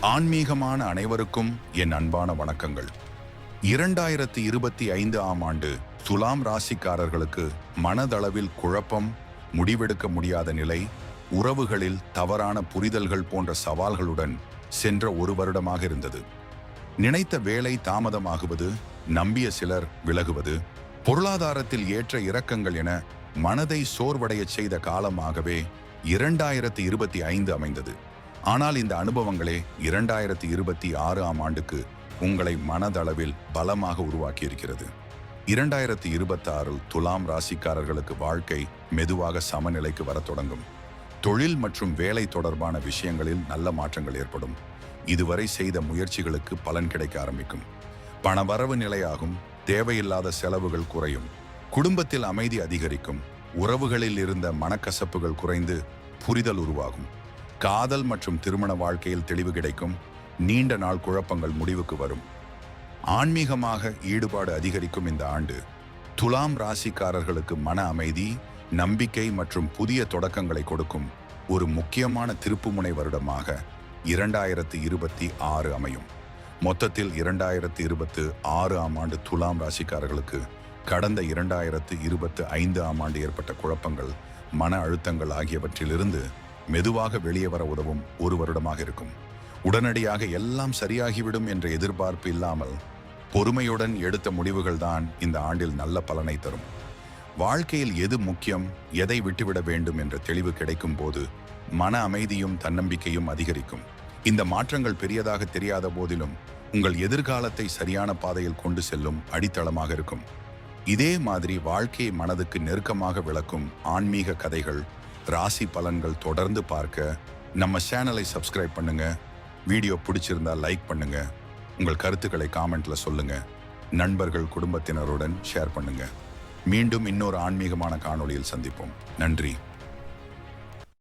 ஆன்மீகமான அனைவருக்கும் என் அன்பான வணக்கங்கள். இரண்டாயிரத்தி இருபத்தி ஐந்து ஆம் ஆண்டு துலாம் ராசிக்காரர்களுக்கு மனதளவில் குழப்பம் முடிவெடுக்க முடியாத நிலை உறவுகளில் தவறான புரிதல்கள் போன்ற சவால்களுடன் சென்ற ஒரு வருடமாக இருந்தது. நினைத்த வேலை தாமதமாகுவது நம்பிய சிலர் விலகுவது பொருளாதாரத்தில் ஏற்ற இறக்கங்கள் என மனதை சோர்வடையச் செய்த காலமாகவே இரண்டாயிரத்தி இருபத்தி ஐந்து அமைந்தது. ஆனால் இந்த அனுபவங்களே இரண்டாயிரத்தி இருபத்தி ஆறு ஆம் ஆண்டுக்கு உங்களை மனதளவில் பலமாக உருவாக்கியிருக்கிறது. இரண்டாயிரத்தி இருபத்தாறில் துலாம் ராசிக்காரர்களுக்கு வாழ்க்கை மெதுவாக சமநிலைக்கு வரத் தொடங்கும். தொழில் மற்றும் வேலை தொடர்பான விஷயங்களில் நல்ல மாற்றங்கள் ஏற்படும். இதுவரை செய்த முயற்சிகளுக்கு பலன் கிடைக்க ஆரம்பிக்கும். பணவரவு நிலையாகும் தேவையில்லாத செலவுகள் குறையும். குடும்பத்தில் அமைதி அதிகரிக்கும் உறவுகளில் இருந்த மனக்கசப்புகள் குறைந்து புரிதல் உருவாகும். காதல் மற்றும் திருமண வாழ்க்கையில் தெளிவு கிடைக்கும். நீண்ட நாள் குழப்பங்கள் முடிவுக்கு வரும். ஆன்மீகமாக ஈடுபாடு அதிகரிக்கும் இந்த ஆண்டு. துலாம் ராசிக்காரர்களுக்கு மன அமைதி நம்பிக்கை மற்றும் புதிய தொடக்கங்களை கொடுக்கும் ஒரு முக்கியமான திருப்புமுனை வருடமாக இரண்டாயிரத்து இருபத்தி ஆறு அமையும். மொத்தத்தில் இரண்டாயிரத்து இருபத்து ஆறு ஆம் ஆண்டு துலாம் ராசிக்காரர்களுக்கு கடந்த இரண்டாயிரத்து இருபத்து ஐந்து ஆம் ஆண்டு ஏற்பட்ட குழப்பங்கள் மன அழுத்தங்கள் ஆகியவற்றிலிருந்து மெதுவாக வெளியே வர உதவும் ஒரு வருடமாக இருக்கும். உடனடியாக எல்லாம் சரியாகிவிடும் என்ற எதிர்பார்ப்பு இல்லாமல் பொறுமையுடன் எடுத்த முடிவுகள் தான் இந்த ஆண்டில் நல்ல பலனை தரும். வாழ்க்கையில் எது முக்கியம் எதை விட்டுவிட வேண்டும் என்ற தெளிவு கிடைக்கும் போது மன அமைதியும் தன்னம்பிக்கையும் அதிகரிக்கும். இந்த மாற்றங்கள் பெரியதாக தெரியாத போதிலும் உங்கள் எதிர்காலத்தை சரியான பாதையில் கொண்டு செல்லும் அடித்தளமாக இருக்கும். இதே மாதிரி வாழ்க்கையை மனதுக்கு நெருக்கமாக விளக்கும் ஆன்மீக கதைகள் ராசி பலன்கள் தொடர்ந்து பார்க்க நம்ம சேனலை சப்ஸ்கிரைப் பண்ணுங்க. வீடியோ பிடிச்சிருந்தா லைக் பண்ணுங்க. உங்கள் கருத்துக்களை காமெண்ட்ல சொல்லுங்க. நண்பர்கள் குடும்பத்தினருடன் ஷேர் பண்ணுங்க. மீண்டும் இன்னொரு ஆன்மீகமான காணொளியில் சந்திப்போம். நன்றி.